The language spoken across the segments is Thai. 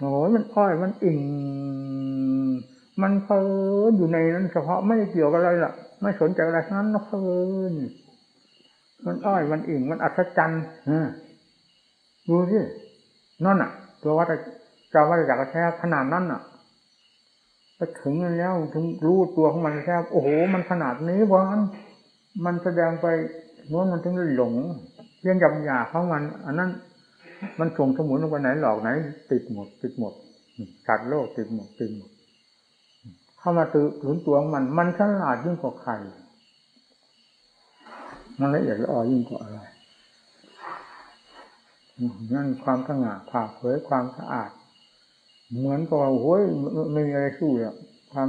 โอ้ยมันอ้อยมันอิ่งมันเพลินอยู่ในนั้นเฉพาะไม่ได้เกี่ยวกับอะไรล่ะ ไม่สนใจอะไรทั้งนั้นเพลินมันอ้อยมันอิ่งมันอัศจรรย์ดูสินั่นอะ ตัววัดเจ้าวัดจากกระแทกขนาดนั้นอะไปถึงแล้วถึงรู้ตัวของมันแค่โอ้โห มันขนาดนี้เพราะมันแสดงไปโน้นมันถึงหลงเรื่องหยาบหยาของมัน อันนั้น มันส่งสมุนลงไปไหนหลอกไหน ติดหมด ติดหมดสัตว์โลกติดหมดติดหมด เข้ามาตื่นหลุนตัวมัน มันฉลาดยิ่งกว่าใครมันละเอียดละออยิ่งกว่าอะไรนั่นความสง่าผ่าเผยความสะอาด เหมือนกับว่าโอ้ยไม่มีอะไรสู้อะความ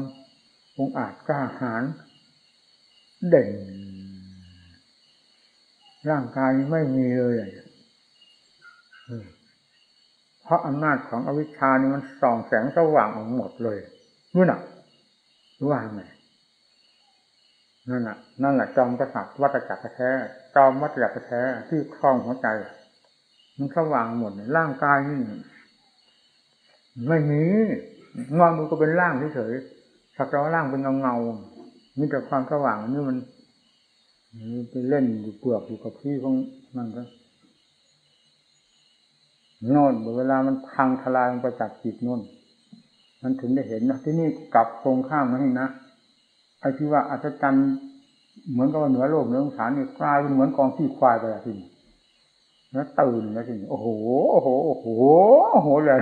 องอาจกล้าหาญเด่น ร่างกายไม่มีเลย ราะอำนาจของอวิชชานี่มันส่องแสงสว่างออกหมดเลยนู่นน่ะว่างไงนั่นน่ะ นั่นแหละจอมกษัตริย์วัตจักรแท้จอมวัตจักรแท้ที่คล้องหัวใจ มันสว่างหมดร่างกายนี่ไม่มีงอมือก็เป็นร่างเฉยๆสักแต่ว่าร่างเป็นเงาเงามีแต่ความสว่างนี่มันไปเล่นอยู่เปลือกอยู่กับพี่ของมันก็ โน่นเวลามันพังทลายลงไปจากจิตโน่น มันถึงได้เห็นนะที่นี่กลับตรงข้ามนั่นนะไอ้ที่ว่าอัศจรรย์เหมือนกับเหนือโลกเหนือสงสารนี่กลายเป็นเหมือนกองขี้ควายไปทีนี้แล้วตื่นแล้วทีนี้โอ้โหโอ้โหโอ้โหโอ้โหเลย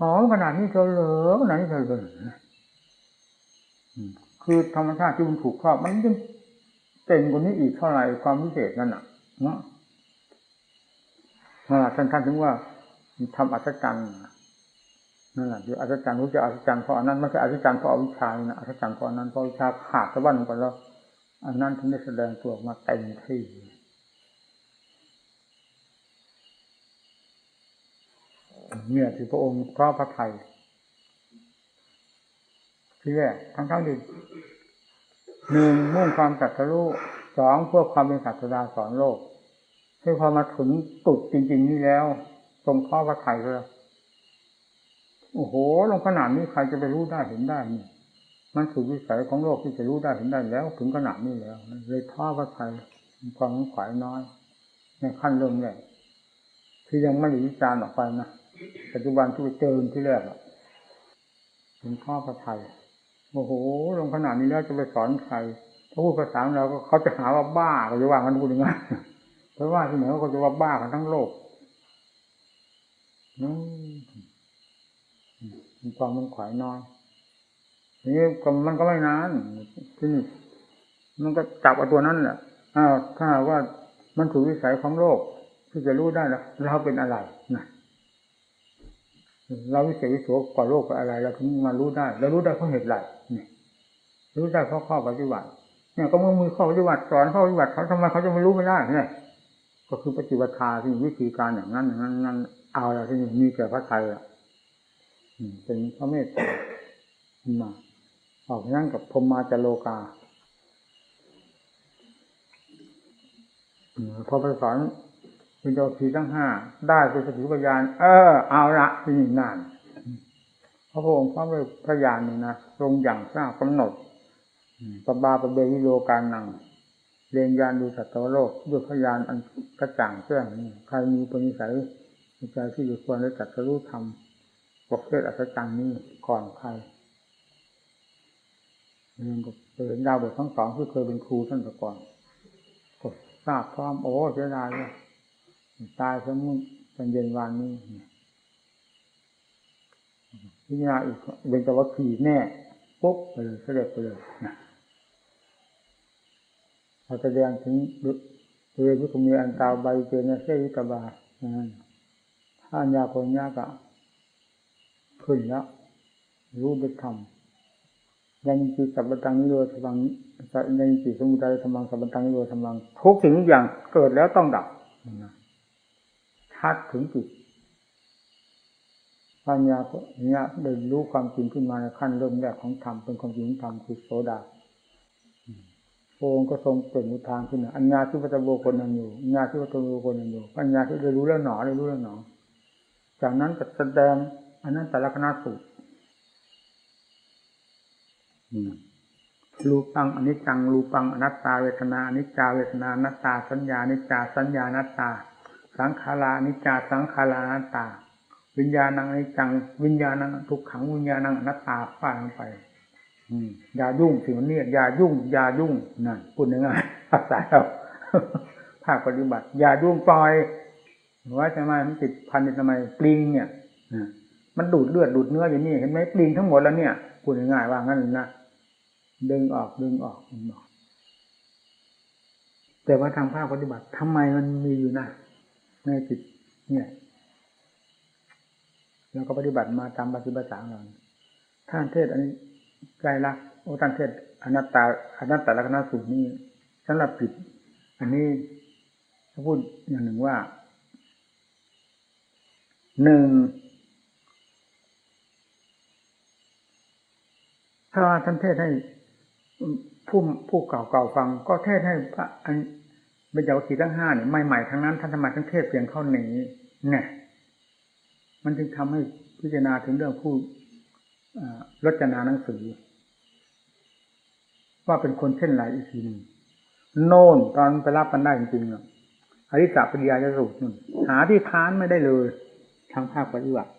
อ๋อขนาดนี้เธอเหลือขนาดนี้เธอเลยคือธรรมชาติที่มันถูกครอบมันยังเต็มกว่านี้อีกเท่าไหร่ความพิเศษนั่นน่ะเนาะ ท่านท่านถึงว่าทำอัศจรรย์นั่นแหละคืออัศจรรย์รู้จะอัศจรรย์เพราะอันนั้นไม่ใช่อัศจรรย์เพราะอวิชชานะอัศจรรย์เพราะอันนั้นเพราะวิชาขาดสะบั้นไปแล้วอันนั้นถึงได้แสดงตัวออกมาเต็มที่เนี่ยที่พระองค์พระพระไทยที่แรกทั้งทั้งที่หนึ่งมุ่งความตัดสู้สองเพื่อความเป็นศาสดาสอนโลก ที่พอมาถึงตุดจริง ๆ นี่แล้วทรงข้อพระไทยเลยโอ้โห ลงขนาดนี้ใครจะไปรู้ได้เห็นได้นี่มันสุดวิสัยของโลกที่จะรู้ได้เห็นได้แล้ว ถึงขนาดนี้แล้วเลยท้อพระไทยความขวายน้อย ในขั้นเริ่มแรกที่ยังไม่ได้วิจารณ์ออกไปนะปัจจุบันที่เจอที่แรกอะถึงข้อพระไทยโอ้โห ลงขนาดนี้แล้วจะไปสอนใครถ้าพูดภาษาเราก็เขาจะหาว่าบ้าก็จะว่ากันพูดย่างนั้นเพ ราะว่าที่ไหนเขาจะว่าบ้ากันทั้งโลกนี่ความมันขวายน้อยนี่มันก็ไม่นานที่นี่มันก็จับเอาตัวนั้นแหละอ้าวถ้าว่ามันถูกวิสัยของโลกที่จะรู้ได้แล้วเราเป็นอะไรนะเราวิเศษวิโสกว่าโลกกว่าอะไรเราถึงมารู้ได้เรารู้ได้เพราะเหตุไรนี่รู้ได้เพราะข้อปฏิบัติเนี่ยก็มือมือข้อปฏิบัติสอนข้อปฏิบัติเขาทำไมเขาจะไม่รู้ไม่ได้เนี่ย ก็คือปฏิบัติาที่วิธีการอย่างนั้นอย่างนั้นนั้นเอาอะไรที่มีแก่พระไทยอะเป็นพระเมตตามาออกนั่งกับพมมาจโลกาพอไปสอนเป็นเจ้าทีทั้งห้าได้เป็นสติปัญญาเออ เอาละที่นี่นานพระองค์พระพระญาณนี่นะทรงอย่างทราบกำหนดปบาปเบวิโลการนัง เรียนยานดูสัตว์โลกด้วยพยานอันกระจ่างแจ้งใครมีปณิสัยใจที่อยู่ควรได้จัดรู้ธรรมประเภทอัศจรรย์นี้ก่อนใครเรียนกับเรียนดาวบททั้งสองที่เคยเป็นครูท่านแต่ก่อนก็ทราบพร้อมโอ้เสียดายเลยตายสมมุติเป็นเย็นวันนี้พิจารณาอีกเป็นต่ว่าขี่แน่ปุ๊บไปเลยเสด็จไปเลยนะาแสดงถึงเรื่องที่มีอันตาใบเจนเสยิตบาถ้าอัญญาคนยากะขึ้นแล้วรู้ได้ทำยังจิตสัพพังนิโรธธรรมยังจิตสมุทัยธรรมังสัพพังนิโรธธรรมังทุกสิ่งทุกอย่างเกิดแล้วต้องดับชัดถึงจิตปัญญาเนี่ยได้รู้ความจริงขึ้นมาในขั้นเริ่มแรกของธรรมเป็นความจริงธรรมคือโสดา องค์ก็ทรงเปล่งอุทานขึ้นอัญญาที่พระตโบคนนั้นอยู่อัญญาที่พระตโบคนนั้นอยู่ปัญญาที่ได้รู้แล้วหนอได้รู้แล้วหนอ จากนั้นก็แสดงอันนั้นแต่ละคณะสูตรอืมรูปังอนิจจังรูปังอนัตตาเวทนาอนิจจาเวทนาอนัตตา สัญญาอนิจจาสัญญาอนัตตา สังขาราอนิจจาสังขาราอนัตตา วิญญาณังอนิจจัง วิญญาณังทุกขังวิญญาณังอนัตตาฟาดลงไป อย่ายุ่งสิ่งนี้อย่ายุ่ง อย่ายุ่งนั่นพูดง่ายๆภาษาเราภาคปฏิบัติ อย่ายุ่งปล่อยว่าทำไมมันติดพันทำไมปลิงเนี่ยมันดูดเลือดดูดเนื้ออย่างนี้เห็นไหมปลิงทั้งหมดแล้วเนี่ยพูดง่ายๆว่างั้นนะดึงออกดึงออกดึงออก แต่ว่าทางภาคปฏิบัติทำไมมันมีอยู่นะในจิตเนี่ยเราก็ปฏิบัติมาตามปฏิบัติสางเราท่านเทศอันนี้ ใจรักโอ้ท่านเทศอนัตตาอนัตตลักษณะสูตรนี้สำหรับจิตอันนี้ถ้าพูดอย่างหนึ่งว่าหนึ่งถ้าท่านเทศให้ผู้ผู้เก่าๆฟัง ก็เทศให้พระอันเบญจวัคคีทั้งห้าเนี่ยใหม่ๆทั้งนั้นท่านธรรมท่านเทศเพียงเข้านี้เนี่ยมันจึงทำให้พิจารณาถึงเรื่องผู้ รจนาหนังสือ ว่าเป็นคนเช่นไรอีกทีหนึ่งโน่นตอนไปรับกันได้จริงๆอะอริสาปริยาจะสูตรนู่นหาที่ค้านไม่ได้เลยทางภาคปฏิบัติ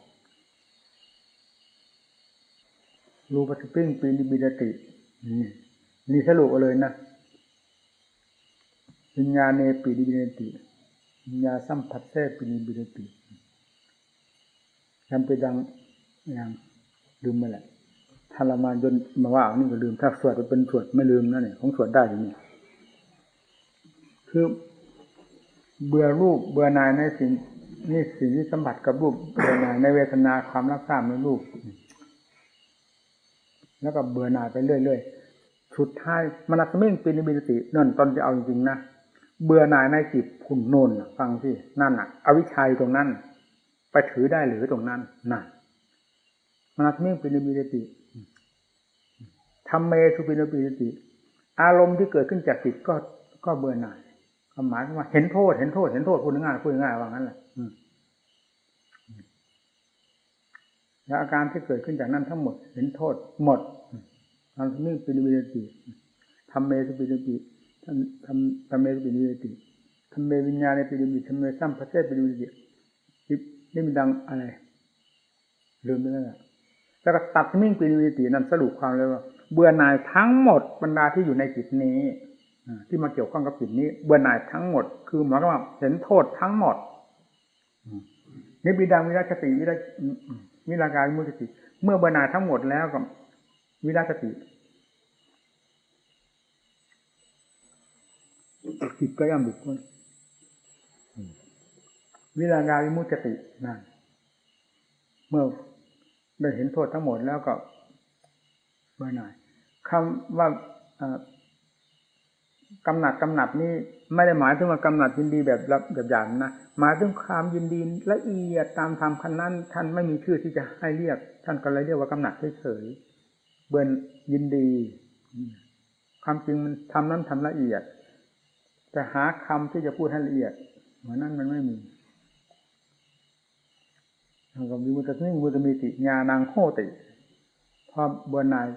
รูปสปิ้งปีนิบิดตินี่นี่สรุปเลยนะวิญญาเนปีนิบิดติวิญญาสัมผัสเซปีนิบิดติทำไปดังอย่าง ลืมไปแหละถ้าเรามาจนมาว่านี่ก็ลืมถ้าสวดเป็นสวดไม่ลืมนะเนี่ยของสวดได้อย่นี้คือเบื่อรูปเบื่อนายในสิ่งนี่สิ่งที่สัมผัสกับรูปเบื่อนายในเวทนาความรักษาในรูป แล้วก็เบื่อนายไปเรื่อยๆสุดท้ายมนัสมิ่งปีนิบินตินั่นตอนจะเอาจริงๆนะเบื่อหน่ายในจิตพุ่นโนนฟังสินั่นอะ อวิชัยตรงนั้น ไปถือได้หรือตรงนั้นนั่น มนัสมิงปีนิบิติทำเมสุปีนิบิติ อารมณ์ที่เกิดขึ้นจากจิตก็ก็เบื่อหน่ายความหมายว่าเห็นโทษ เห็นโทษ เห็นโทษพูดง่ายพูดง่ายว่างั้นแหละแล้วอาการที่เกิดขึ้นจากนั้นทั้งหมด เห็นโทษหมดทำนิ่งเป็นวิติทำเมสุปิญญาติทำทำทำเมสุปิญญาติทำเมวิญญาณในปิญญาติทำเมสัมพัสเซปิญญาตินี่มันดังอะไรลืมไปแล้ว แล้วก็ตัดมิ่งปิญญาตินั้นสรุปความเลยว่าเบื่อหน่ายทั้งหมดบรรดาที่อยู่ในจิตนี้ที่มาเกี่ยวข้องกับจิตนี้ เบื่อหน่ายทั้งหมด คือหมายความว่าเห็นโทษทั้งหมดนี่บิดังวิรัชติวิรัวิรากายมุสติเมื่อเบื่อหน่ายทั้งหมดแล้วก็วิรัชติจิตก็ย่อมหลุดพ้นวิรากายมุสตินั่นเมื่อ ได้เห็นโทษทั้งหมดแล้วก็เบื่อหน่ายคำว่ากำหนัดกำหนัดนี่ไม่ได้หมายถึงว่ากำหนัดยินดีแบบแบบอย่างนะหมายถึงความยินดีละเอียดตามธรรมคันนั้น ท่านไม่มีชื่อที่จะให้เรียก ท่านก็เลยเรียกว่ากำหนัดเฉยๆเบื่อยินดี ความจริงมันทำนั้นทำละเอียด แต่หาคำที่จะพูดให้ละเอียดเหมือนนั้นมันไม่มี ทางกับวิมุตติมุตมีติญาณังโหติ พอเบื่อหน่าย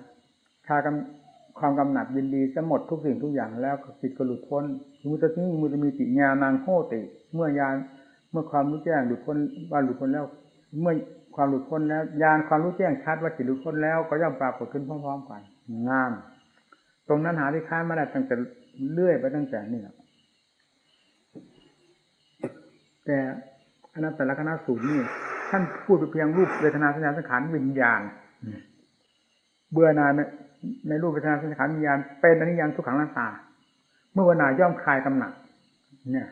ชากำความกำหนัดยินดีจะหมดทุกสิ่งทุกอย่างแล้วจิตก็หลุดพ้นมุตติมุตมีติญาณังโหติ เมื่อยานเมื่อความรู้แจ้งหลุดพ้นว่าหลุดพ้นแล้ว เมื่อความหลุดพ้นแล้วญาณความรู้แจ้งชัดว่าจิตหลุดพ้นแล้วก็ย่อมปรากฏขึ้นพร้อมๆกันงาม ตรงนั้นหาที่ค้านมาได้ตั้งแต่เลื่อยไปตั้งแต่นี่แหละแต่อนัตตลกนัสูตรนี่ ท่านพูดเพียงรูปเวทนาสัญญาสังขารวิญญาณเบื่อนานในรูปเวทนาสังขารวิญญาณเป็นอนิจจังทุกขังนัตตา เมื่อเบื่อหน่ายย่อมคลายกำหนัดเนี่ย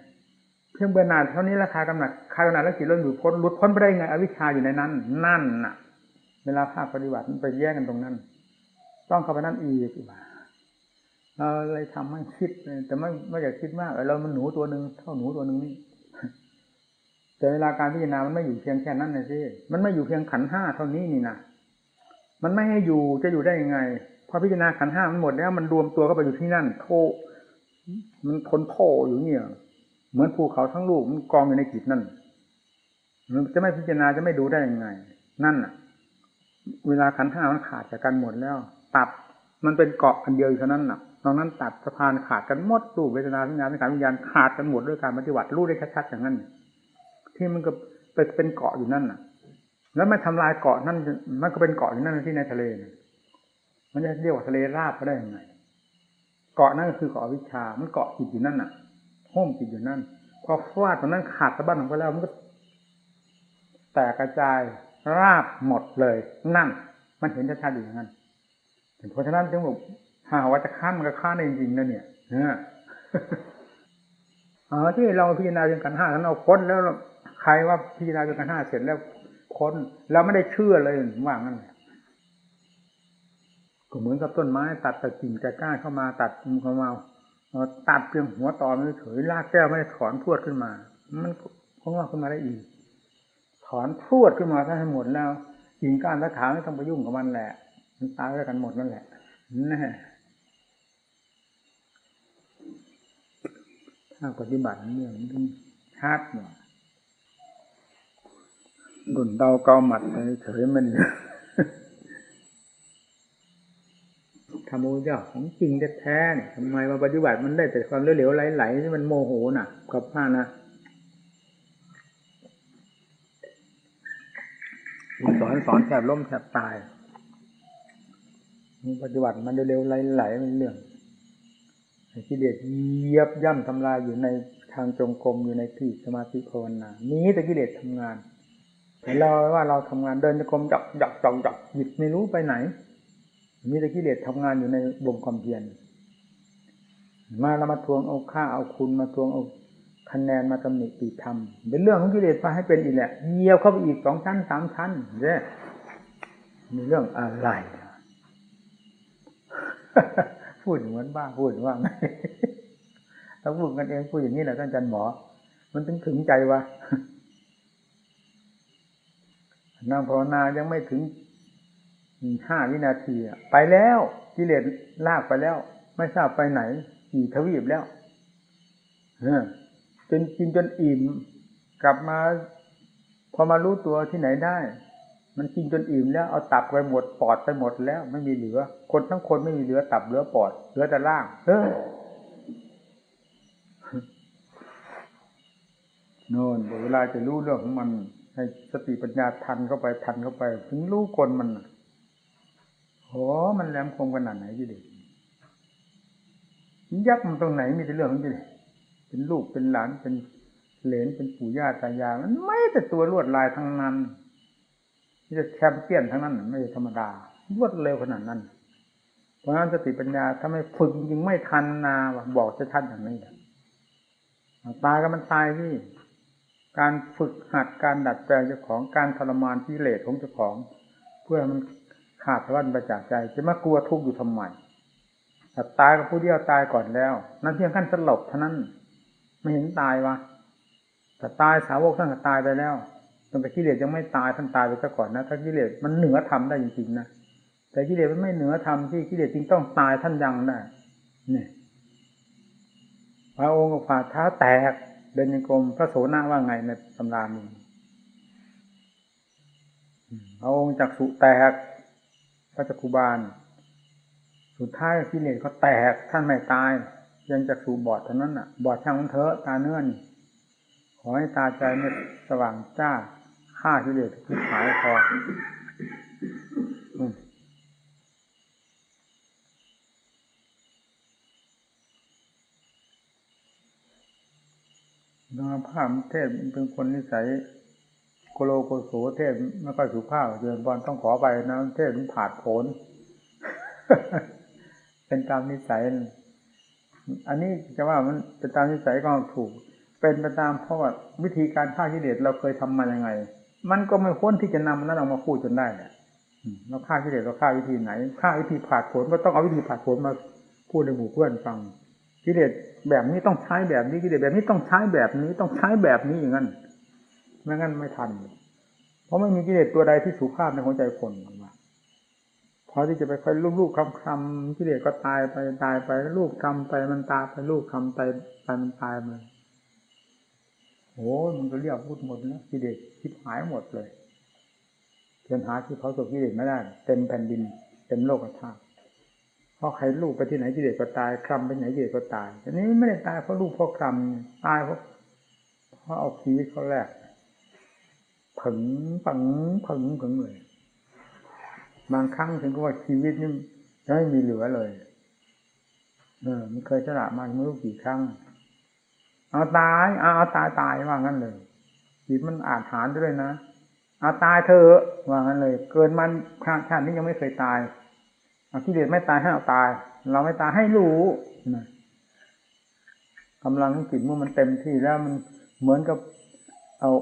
เพียงเบื่อหน่ายเท่านี้ละคลายกำหนัดคลายกำหนัดแล้วจิตเราหลุดพ้นหลุดพ้นไปได้ไงอวิชชาอยู่ในนั้น นั่นน่ะ เวลาภาคปฏิบัติมันไปแยกกันตรงนั้น ต้องเข้าไปนั่นอีกเราเลยทำให้คิด แต่ไม่ไม่อยากคิดมากเรามันหนูตัวหนึ่งเท่าหนูตัวหนึ่งนี่ แต่เวลาการพิจารณามันไม่อยู่เพียงแค่นั้นนะสิมันไม่อยู่เพียงขันห้าเท่านี้นี่นะมันไม่ให้อยู่จะอยู่ได้ยังไงพอพิจารณาขันห้ามันหมดแล้ว มันรวมตัวเข้าไปอยู่ที่นั่นโทมันทนโทอยู่เนี่ยเหมือนภูเขาทั้งลูกมันกองอยู่ในจิตนั่นจะไม่พิจารณาจะไม่ดูได้ยังไง นั่นน่ะ เวลาขันห้ามันขาดจากกันหมดแล้ว ตัดมันเป็นเกาะอันเดียวอยู่เท่านั้นน่ะตอนนั้นตัดสะพานขาดกันหมดรูปเวทนาสัญญาสังขารวิญญาณขาดกันหมดด้วยการปฏิบัติรู้ได้ชัดๆอย่างนั้น ที่มันก็เป็นเกาะอยู่นั่นน่ะ แล้วไม่ทำลายเกาะนั่น มันก็เป็นเกาะอยู่นั่นที่ในทะเลนมันจะเรียกว่าทะเลราบก็ได้ยังไง เกาะนั่นก็คือเกาะวิชา มันเกาะจิตอยู่นั่นน่ะห้มจิตอยู่นั่น พอฟาดตรงนั้นขาดสะบั้นออกไปแล้วมันก็ แตกกระจายราบหมดเลย นั่น มันเห็นชัดๆอยู่อย่างนั้นเพราะฉะนั้นจึงบอกหาว่าจะค้านมันก็ค้านได้จริงๆนะเนี่ยเอ๋อที่เราพิจารณาเรื่องกันห้าแล้วเราค้นแล้ว ใครว่าพิจารณาเรื่องกันห้าเสร็จแล้วค้นเราไม่ได้เชื่อเลยว่างั้นก็เหมือนกับต้นไม้ ตัดแต่กิ่งแต่ก้านเข้ามาตัดมุมเข้ามาตัดเพียงหัวตอไม่เฉยลากแก้วไม่ได้ถอนพรวดขึ้นมา มันคงว่าขึ้นมาได้อีก ถอนพรวดขึ้นมาถ้าให้หมดแล้วกิ่งก้านและถางไม่ต้องไปยุ่งกับมันแหละ มันตายด้วยกันหมดนั่นแหละน่ถ้าปฏิบัติเนี่ยมันต้องชาติหน่อย ดุนเดาเกาหมัดเฉยมันทำโมยาของจริงแท้ๆเนี่ยทำไมมาปฏิบัติมันได้แต่ความเหลวๆไหลๆที่มันโมโหน่ะกับผ้านะสอนสอนแทบล้มแทบตายปฏิบัติมันเร็วๆไหลๆมันเรื่องกิเลสเยียบย่ำทำลายอยู่ในทางจงกรมอยู่ในที่สมาธิภาวนา นี้แต่กิเลสทำงาน เห็นเราว่าเราทำงานเดินจงกรมจับจับจับจับหยิบไม่รู้ไปไหน มีแต่กิเลสทำงานอยู่ในวงความเพียรมาเรามาทวงเอาค่าเอาคุณมาทวงเอาคะแนนมาตำหนิติธรรมเป็นเรื่องของกิเลสมาให้เป็นอีกแหละเยียวเข้าไปอีกสองชั้นสามชั้นเนี่ยมีเรื่องอะไรพูดเหมือนบ้าพูดว่าไงถ้าพูดกันเองพูดอย่างนี้แหละท่านอาจารย์หมอ มันถึงถึงใจวะ นั่งภาวนายังไม่ถึงห้าวินาทีไปแล้วกิเลสลากไปแล้ว ไม่ทราบไปไหนกี่ทวีปแล้วจนกินจนอิ่มกลับมาพอมารู้ตัวที่ไหนได้ มันกินจนอิ่มแล้วเอาตับไปหมดปอดไปหมดแล้ว ไม่มีเหลือ คนทั้งคนไม่มีเหลือตับเหลือปอดเหลือแต่ล่างเฮ้ยโน่นเวลาจะรู้เรื่องของมัน ให้สติปัญญาทันเข้าไปทันเข้าไป ถึงรู้คนมันโหมันแหลมคมขนาดไหนจีเด็กยักมันตรงไหนมีแต่เรื่องของจีเด็กเป็นลูกเป็นหลานเป็นเหลนเป็นปู่ย่าตายายมันไม่แต่ตัวลวดลายทั้งนั้นนี่จะแชมเปี้ยนทั้งนั้นไม่ธรรมดารวดเร็วขนาดนั้น เพราะนั้นสติปัญญาถ้าไม่ฝึกจริงไม่ทันนาบอกจะทันอย่างนี้ตายก็มันตายที่ การฝึกหัดการดัดแปลงเจ้าของการทรมานที่เลสของเจ้าของ เพื่อมันขาดสะบั้นประจากใจ จะมากลัวทุกข์อยู่ทำไมแต่ตายก็ผู้เดียวตายก่อนแล้ว นั่นเพียงขั้นสลบเท่านั้นไม่เห็นตายวะแต่ตายสาวกท่านก็ตายไปแล้วตั้งแต่กิเลสยังไม่ตายท่านตายไปซะก่อนนะถ้ากิเลสมันเหนือธรรมได้จริงๆนะแต่กิเลสมันไม่เหนือธรรมที่กิเลสจริงต้องตายท่านยังได้เนี่ยพระองค์ฝ่าเท้าแตก เดินยังกรมพระโสนาว่าไงในตำรานี้พระองค์จักสุแตกพระจักคุบาล สุดท้ายกิเลสก็แตกท่านไม่ตาย ยังจักสุบอดเท่านั้นอะ บอดช่างมันเถอะตาเนื้อนขอให้ตาใจไม่สว่างจ้าฆ่ากิเลสทิพหายพอ นาภาพเทศเป็นคนนิสัยโกโลโกโสเทศไม่ค่อยสุภาพเดือนบอลต้องขอไปนะเทศมันผาดโผนเป็นตามนิสัย อันนี้จะว่ามันเป็นตามนิสัยก็ถูก เป็นไปตามเพราะว่าวิธีการฆ่ากิเลสเราเคยทำมายังไง มันก็ไม่พ้นที่จะนำนั้นออกมาพูดจนได้แหละเราฆ่ากิเลสเราฆ่าวิธีไหนฆ่าวิธีผาดโผนก็ต้องเอาวิธีผาดโผนมาพูดในหมู่เพื่อนฟัง กิเลสแบบนี้ต้องใช้แบบนี้กิเลสแบบนี้ต้องใช้แบบนี้ต้องใช้แบบนี้อย่างนั้นไม่งั้นไม่ทัน เพราะไม่มีกิเลสตัวใดที่สุภาพในหัวใจคนมาพอที่จะไปค่อยลูกๆคำคำกิเลสก็ตายไปตายไปลูกคำไปมันตายไปลูกคำไปไปมันตายมาโอ้มันก็เรียกพูดหมดนะกิเลสคิดหายหมดเลยเกินหาที่เขาสกิเลสไม่ได้ เต็มแผ่นดิน เต็มโลกธาตุ ราะใครลูกไปที่ไหนกิเลสก็ตายคลำไปไหนกิเลสก็ตายอันนี้ไม่ได้ตายเพราะลูกเพราะคลำตายเพราะเพราะเอาชีวิตเขาแรกผึงปังผึงผึงเลยบางครั้งถึงกับว่าชีวิตนี่ไม่มีเหลือเลย เออมันเคยฉลาดมาไม่รู้กี่ครั้งเอาตายเอาเอาตายตายว่างั้นเลยจิตมันอาจหารด้วยนะเอาตายเธอว่างั้นเลย เกินมันชาตินี้ยังไม่เคยตาย กิเด็ดไม่ตายให้เราตาย เราไม่ตายให้รู้นะกำลังจิตเมื่อมันเต็มที่แล้วมันเหมือนกับ เอา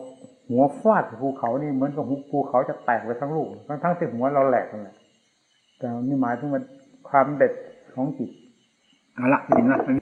หัวฟาดภูเขานี่เหมือนกับภูเขาจะแตกไปทั้งลูกทั้งทั้งที่หัวเราแหลกเลยแต่นี่หมายถึงว่าความเด็ดของจิตเอาละยินละ